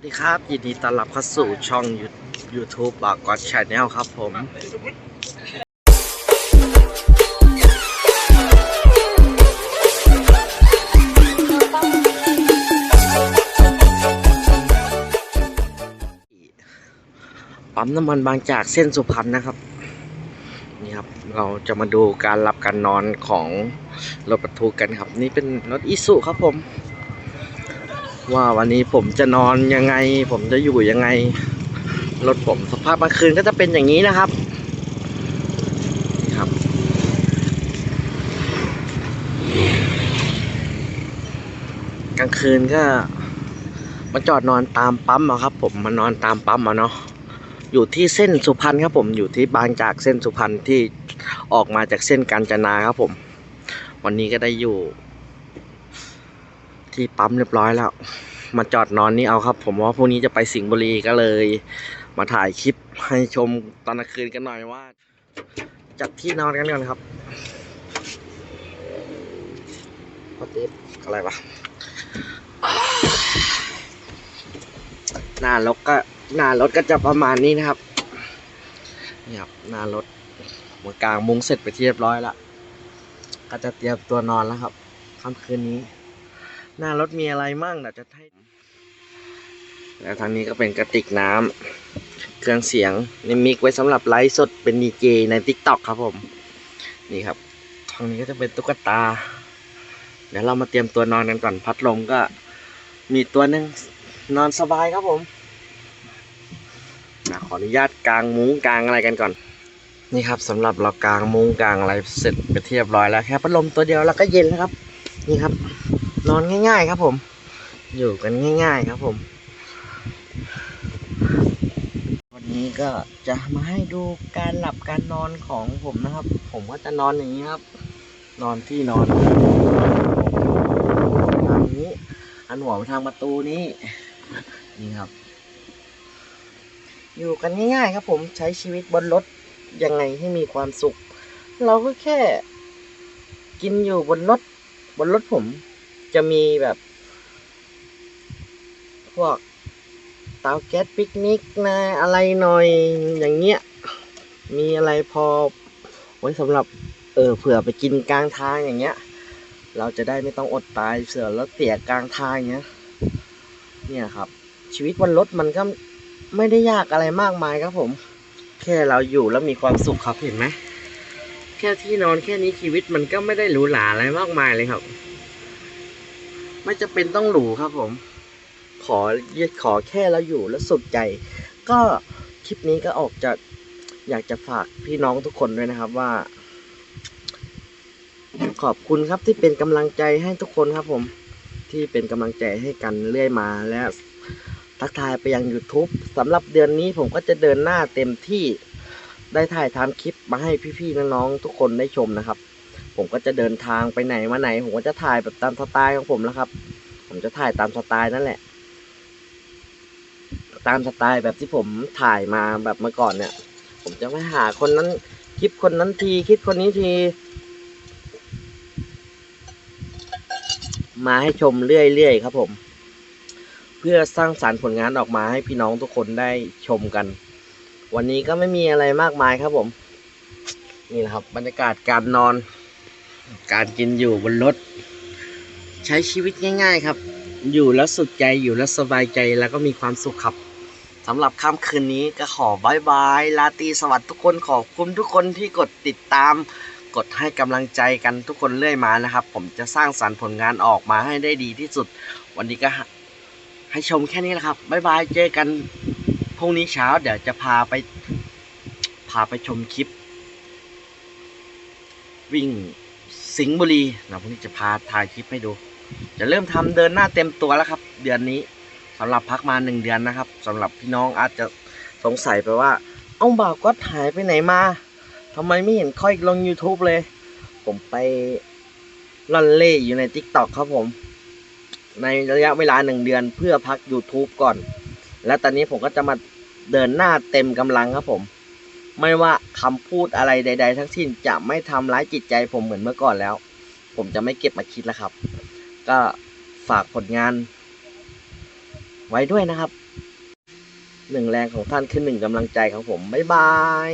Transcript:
วัสดีครับ ยินดีต้อนรับเข้าสู่ช่อง YouTube บากอดชาแนลครับผม ปั๊มน้ำมันบางจากเส้นสุพรรณนะครับ นี่ครับ เราจะมาดูการรับการนอนของรถบรรทุกกันครับ นี่เป็นรถอิสุครับผม ว่าวันนี้ผมจะนอนยังไง ผมจะอยู่ยังไง รถผมสภาพกลางคืนก็จะเป็นอย่างนี้นะครับครับ กลางคืนก็มาจอดนอนตามปั๊มอะครับ ผมมานอนตามปั๊มอะเนาะอยู่ที่เส้นสุพรรณครับผมอยู่ที่บางจากเส้นสุพรรณที่ออกมาจากเส้นกาญจนาครับผม วันนี้ก็ได้อยู่ ที่ปั๊มเรียบร้อยแล้ว มาจอดนอนนี่เอาครับ ผมว่าพรุ่งนี้จะไปสิงห์บุรีก็เลย มาถ่ายคลิปให้ชมตอนกลางคืนกันหน่อยว่า จัดที่นอนกันก่อนครับพอติดอะไรวะหน้ารถก็หน้ารถก็จะประมาณนี้นะครับนี่ครับหน้ารถหัวกลางมุ้งเสร็จไปที่เรียบร้อยแล้วก็จะเตรียมตัวนอนแล้วครับค่ำคืนนี้ หน้ารถมีอะไรมั่งเดี๋ยวจะให้แล้วทางนี้ก็เป็นกระติกน้ำเครื่องเสียงนี่มิกไว้สำหรับไลฟ์สดเป็นดีเจใน t ิ k t o k ครับผม นี่ครับทางนี้ก็จะเป็นตุ๊กตา เดี๋ยวเรามาเตรียมตัวนอนกันก่อนพัดลมก็ มีตัวหนึ่งนอนสบายครับผมนะขออนุญาตกลางมุ้งกลางอะไรกันก่อน นี่ครับสำหรับเรากางมุ้งกลางอะไรเสร็จไปเทียบร้อยแล้วแค่พัดลมตัวเดียวแล้วก็เย็นแล้วครับ นี่ครับ นอนง่าย ๆ ครับผม อยู่กันง่าย ๆ ครับผม วันนี้ก็จะมาให้ดูการหลับการนอนของผมนะครับ ผมก็จะนอนอย่างนี้ครับ นอนที่นอนทางนี้หันหัวไปทางประตูนี้นี่ครับ อยู่กันง่ายๆครับผมใช้ชีวิตบนรถยังไงให้มีความสุข เราก็แค่ กินอยู่บนรถบนรถผม จะมีแบบ พวกเตาแก๊สปิกนิกนะอะไรหน่อยอย่างเงี้ย มีอะไรพอไว้สำหรับเออเผื่อไปกินกลางทางอย่างเงี้ย เราจะได้ไม่ต้องอดตายเสือแล้วเตี่ยกลางทางอย่างเงี้ยเนี่ยครับ ชีวิตบนรถมันก็ไม่ได้ยากอะไรมากมายครับผม แค่เราอยู่แล้วมีความสุขครับเห็นไหมแค่ที่นอนแค่นี้ชีวิตมันก็ไม่ได้หรูหราอะไรมากมายเลยครับ ไม่จะเป็นต้องหรูครับผม ขอยึดขอแค่เราอยู่แล้วสุดใจ ก็คลิปนี้ก็ออกจะอยากจะฝากพี่น้องทุกคนด้วยนะครับว่า ขอบคุณครับที่เป็นกำลังใจให้ทุกคนครับผมที่เป็นกำลังใจให้กันเรื่อยมาและทักทายไปยัง YouTube สำหรับเดือนนี้ผมก็จะเดินหน้าเต็มที่ได้ถ่ายทำคลิปมาให้พี่ๆน้องๆทุกคนได้ชมนะครับ ผมก็จะเดินทางไปไหนมาไหน ผมก็จะถ่ายแบบตามสไตล์ของผมแล้วครับ ผมจะถ่ายตามสไตล์นั่นแหละ ตามสไตล์แบบที่ผมถ่ายมาแบบเมื่อก่อนเนี่ย ผมจะไม่หาคนนั้นคลิปคนนั้นทีคลิปคนนี้ทีมาให้ชมเรื่อยๆครับผม เพื่อสร้างสารรค์ผลงานออกมาให้พี่น้องทุกคนได้ชมกัน วันนี้ก็ไม่มีอะไรมากมายครับผม นี่แหละครับ บรรยากาศการนอน การกินอยู่บนรถ ใช้ชีวิตง่าย ๆครับ อยู่แล้วสุขใจอยู่แล้วสบายใจแล้วก็มีความสุขครับสำหรับค่ำคืนนี้ก็ขอบายบายลาตีสวัสดิ์ทุกคนขอบคุณทุกคนที่กดติดตาม กดให้กำลังใจกันทุกคนเรื่อยมานะครับ ผมจะสร้างสรรค์ผลงานออกมาให้ได้ดีที่สุด วันนี้ก็ให้ชมแค่นี้แหละครับบายบายเจอกันพรุ่งนี้เช้าเดี๋ยวจะพาไปพาไปชมคลิป วิ่ง สิงห์บุรีนะพรุ่งนี้จะพาถ่ายคลิปให้ดู จะเริ่มทำเดินหน้าเต็มตัวแล้วครับ เดือนนี้สำหรับพักมาหนึ่งเดือนนะครับสำหรับพี่น้องอาจจะสงสัยไปว่า เอ้าบ่าวก็หายไปไหนมาทำไมไม่เห็นค่อยลง YouTube เลย ผมไปล่อนเล่อยู่ใน t ิ k t o k ครับผม ในระยะเวลาหนึ่งเดือนเพื่อพัก YouTube ก่อน และตอนนี้ผมก็จะมาเดินหน้าเต็มกำลังครับผม ไม่ว่าคำพูดอะไรใด ๆ ทั้งสิ้นจะไม่ทำร้ายจิตใจผมเหมือนเมื่อก่อนแล้ว ผมจะไม่เก็บมาคิดแล้วครับ ก็ฝากผลงาน ไว้ด้วยนะครับหนึ่งแรงของท่านคือหนึ่งกำลังใจของผม บ๊ายบาย